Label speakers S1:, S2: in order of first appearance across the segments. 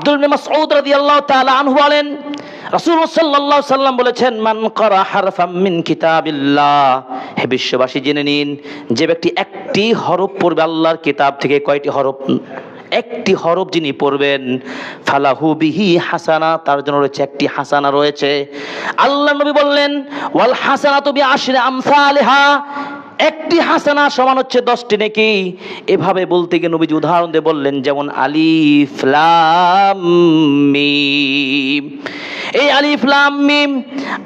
S1: আব্দুল মাসউদ রাদিয়াল্লাহু তাআলা আনহু বলেন রাসূল সাল্লাল্লাহু সাল্লাম বলেছেন, মান করা হারফাম মিন কিতাবিল্লাহ। হে বিশ্ববাসী, জেনে নিন, যে ব্যক্তি একটি হরফ পড়বে আল্লাহর কিতাব থেকে কয়টি হরফ? একটি হরফ যিনি পড়বেন, ফালাহু বিহি হাসানা, তার জন্য রয়েছে একটি হাসানা রয়েছে। আল্লাহ নবী বললেন, ওয়াল হাসানাতু বিআশরি আমসালিহা। একটি হাসানা সমান হচ্ছে দশটি নাকি। এভাবে বলতে গিয়ে নবীজি উদাহরণ দিয়ে বললেন, যেমন আলিফ, লাম, মিম। এই আলিফ, লাম, মিম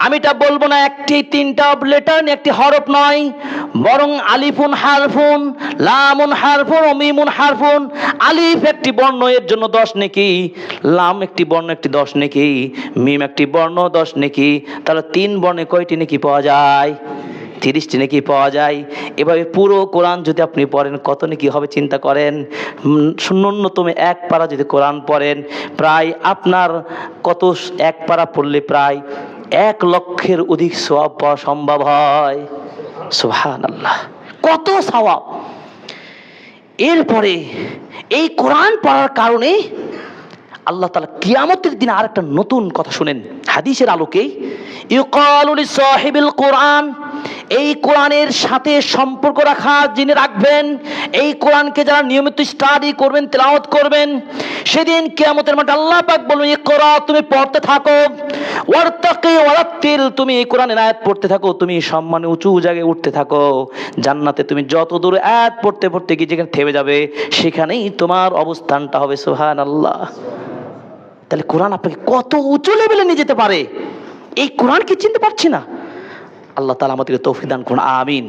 S1: আমিটা বলব না একটি তিনটা লেটার একটি হরফ নয়, বরং আলিফুন হারফুন, লামুন হারফুন ও মিমুন হারফুন। আলিফ একটি বর্ণ, এর জন্য দশ নেকি। লাম একটি বর্ণ, একটি দশ নেকি। মিম একটি বর্ণ, দশ নেকি। তাহলে তিন বর্ণে কয়টি নেকি পাওয়া যায়? তিরিশটি নাকি পাওয়া যায়? এভাবে পুরো কোরআন যদি আপনি পড়েন, কত নাকি হবে চিন্তা করেন? ন্যূনতম এক পারা যদি কোরআন পড়েন, প্রায় আপনার কত এক পারা পড়লে প্রায় এক লক্ষের অধিক সওয়াব পাওয়া সম্ভব হয়। সুবহান আল্লাহ কত সওয়াব? এরপরে এই কোরআন পড়ার কারণে আল্লাহ তালা কিয়ামতের দিনে আর একটা নতুন কথা শুনেন, হাদিসের আলোকে। ইউকালুল সাহিবিল কোরআন। এই কোরআনের সাথে সম্পর্ক রাখা যিনি রাখবেন, এই কোরআনকে যারা নিয়মিত স্টাডি করবেন, তেলাওয়াত করবেন, সেদিন কেয়ামতের মাঠে আল্লাহ পাক বলবেন, ইকরা, তুমি পড়তে থাকো। ওয়ারতাকি ওয়ারাত্তিল, তুমি এই কোরআনের আয়াত পড়তে থাকো। তুমি সম্মানে উঁচু জায়গায় উঠতে থাকো। জান্নাতে তুমি যত দূরে আয়াত পড়তে পড়তে গিয়ে যেখানে থেমে যাবে, সেখানেই তোমার অবস্থানটা হবে। সুবহানাল্লাহ। তাহলে কোরআন আপনাকে কত উঁচু লেভেলে নিয়ে যেতে পারে? এই কোরআন কি চিনতে পারছি না? আল্লাহ তালা আমাদেরকে তৌফিদান করুন আমিন।